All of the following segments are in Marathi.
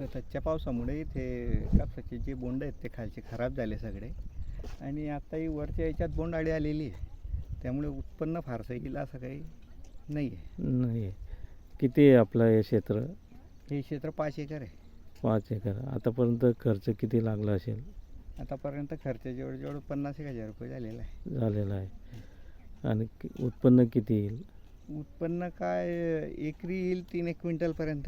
सततच्या पावसामुळे ते कापसाचे जे बोंड आहेत ते खालचे खराब झाले सगळे. आणि आत्ताही वरच्या याच्यात बोंड आळी आलेली आहे. त्यामुळे उत्पन्न फारसं येईल असं काही नाही आहे नाही किती आहे आपलं हे क्षेत्र? हे क्षेत्र पाच एकर आहे. पाच एकर. आतापर्यंत खर्च किती लागला असेल? आतापर्यंत खर्च जेवढं जेवढं पन्नास एक हजार रुपये झालेला आहे. झालेला आहे. आणि कि- उत्पन्न किती येईल? उत्पन्न काय एकरी येईल तीन एक क्विंटलपर्यंत.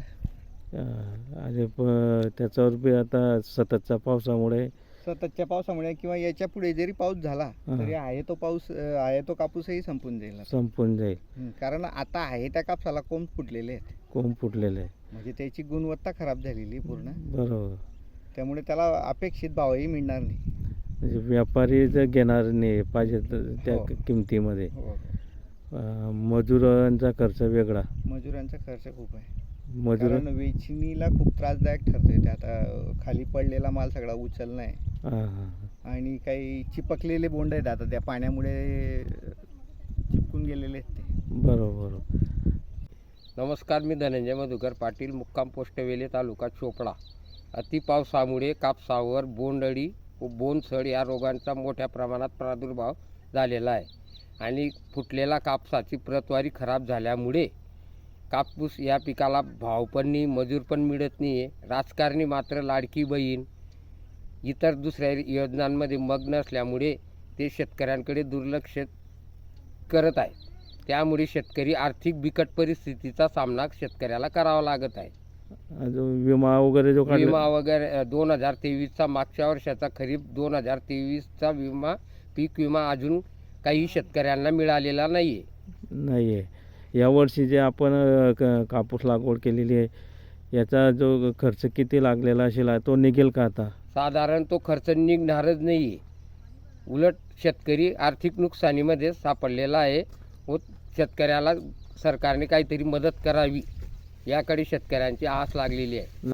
आणि प- त्याच्यावर बी आता सततच्या पावसामुळे सततच्या पावसामुळे किंवा याच्यापुढे जरी पाऊस झाला हा. तरी आहे तो पाऊस आहे तो कापूसही संपून जाईल आता. संपून जाईल. हं, कारण आता आहे त्या कापसाला कोंब फुटलेले आहेत. कोंब फुटलेलं. आहे म्हणजे त्याची गुणवत्ता खराब झालेली आहे पूर्ण. बरोबर. त्यामुळे त्याला अपेक्षित भावही मिळणार नाही. म्हणजे व्यापारी जर घेणार नाही पाहिजे तर त्या हो. किमतीमध्ये. हो. अं, मजुरांचा खर्च वेगळा. मजुरांचा खर्च खूप आहे. मजूर कारण वेचणीला खूप त्रासदायक ठरतोय ते. आता खाली पडलेला माल सगळा उचलणं आहे आणि काही चिपकलेले बोंड आहेत आता त्या पाण्यामुळे चिपकून गेलेले आहेत ते. बरोबर नमस्कार मी धनंजय मधुकर पाटील मुक्काम पोस्ट वेले तालुका चोपडा. अति पावसामुळे कापसावर बोंडअळी व बोंडसड या रोगांचा मोठ्या प्रमाणात प्रादुर्भाव झालेला आहे. आणि फुटलेला कापसाची प्रतवारी खराब झाल्यामुळे कापूस या पिकाला भाव पण नाही मजूर पण मिळत नाही. आहे राजकारणी मात्र लाडकी बहीण. इतर दुसऱ्या योजनांमध्ये मग्न असल्यामुळे ते शेतकऱ्यांकडे दुर्लक्ष करत आहेत. त्यामुळे शेतकरी आर्थिक बिकट परिस्थितीचा सामना शेतकऱ्याला करावा लागत आहे. विमा वगैरे जो काढला विमा वगैरे दोन हजार तेवीसचा मागच्या वर्षाचा खरीप दोन हजार तेवीसचा विमा पीक विमा अजून काही शेतकऱ्यांना मिळालेला नाही आहे नाही आहे यावर्षी जे आपण क- कापूस लागवड केलेली आहे याचा जो खर्च किती लागलेला असेल तो निघेल का आता? साधारण तो खर्च निघणारच नाही. आहे उलट शेतकरी आर्थिक नुकसानीमध्ये सापडलेला आहे. व शेतकऱ्याला सरकारने काहीतरी मदत करावी याकडे शेतकऱ्यांची आस लागलेली आहे.